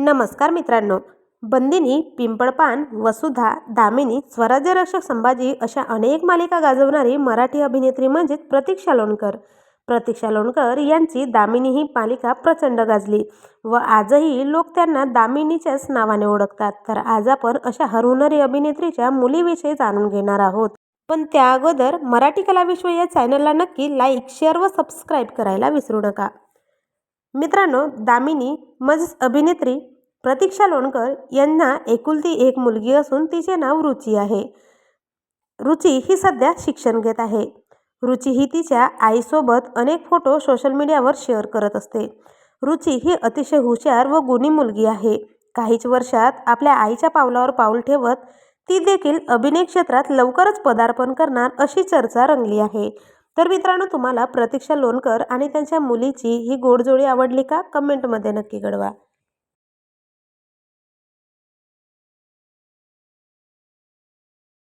नमस्कार मित्रांनो. बंदिनी पिंपळपान वसुधा दामिनी स्वराज्य रक्षक संभाजी अशा अनेक मालिका गाजवणारी मराठी अभिनेत्री म्हणजेच प्रतीक्षा लोणकर. प्रतीक्षा लोणकर यांची दामिनी ही मालिका प्रचंड गाजली व आजही लोक त्यांना दामिनीच्याच नावाने ओळखतात. तर आज आपण अशा हरहुनरी अभिनेत्रीच्या मुलीविषयी जाणून घेणार आहोत. पण त्या अगोदर मराठी कलाविश्व या चॅनलला नक्की लाईक शेअर व सबस्क्राईब करायला विसरू नका. मित्रांनो दामिनी म्हणजेच अभिनेत्री प्रतीक्षा लोणकर यांना एकुलती एक मुलगी असून तिचे नाव रुची आहे. रुची ही सध्या शिक्षण घेत आहे. रुची ही तिच्या आईसोबत अनेक फोटो सोशल मीडियावर शेअर करत असते. रुची ही अतिशय हुशार व गुणी मुलगी आहे. काहीच वर्षात आपल्या आईच्या पावलावर पाऊल ठेवत ती देखील अभिनय क्षेत्रात लवकरच पदार्पण करणार अशी चर्चा रंगली आहे. तर मित्रांनो तुम्हाला प्रतीक्षा लोणकर आणि त्यांच्या मुलीची ही गोडजोडी आवडली का? कमेंटमध्ये नक्की कळवा.